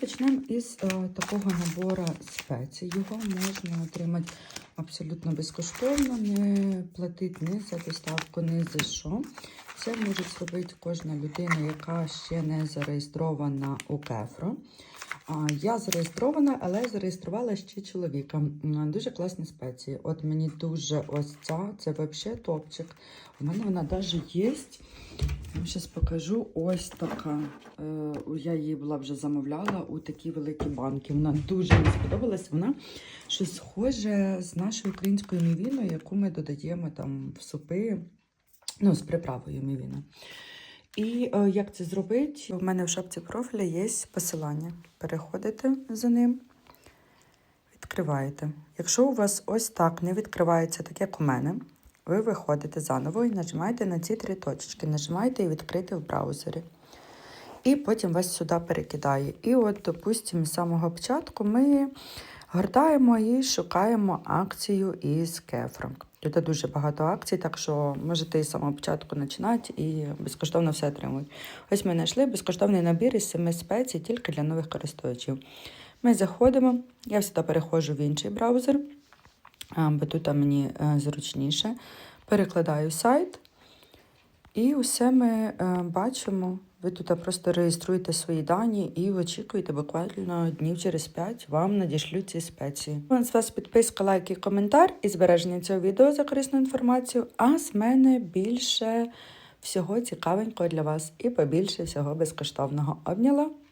Розпочнемо із е, такого набору спецій. Його можна отримати абсолютно безкоштовно, не платити ні за доставку, ні за що. Це може зробити кожна людина, яка ще не зареєстрована у Кефро. Я зареєстрована, але зареєструвала ще чоловіка. Дуже класні спеції. От мені дуже ось ця, це взагалі топчик. У мене вона навіть є. Я зараз покажу ось така. Е, Я її була вже замовляла у такі великі банки. Вона дуже мені сподобалась. Вона щось схоже з нашою українською мівіною, яку ми додаємо там в супи, ну, з приправою мівіна. І е, як це зробити? У мене в шапці профіля є посилання. Переходите за ним, відкриваєте. Якщо у вас ось так не відкривається, так як у мене, ви виходите заново і нажимаєте на ці три точечки, нажимаєте і відкрити в браузері. І потім вас сюди перекидає. І от, допустимо, з самого початку ми гортаємо і шукаємо акцію із кефром. Тут дуже багато акцій, так що можете з самого початку починати і безкоштовно все отримують. Ось ми знайшли безкоштовний набір із семи спецій тільки для нових користувачів. Ми заходимо, я сюди переходжу в інший браузер, бо тут мені е, зручніше. Перекладаю сайт, і усе ми е, бачимо. Ви тут просто реєструєте свої дані і очікуєте буквально днів через 5 вам надішлють ці спеції. З вас підписка, лайк і коментар і збереження цього відео за корисну інформацію. А з мене більше всього цікавенького для вас і побільше всього безкоштовного. Обняла!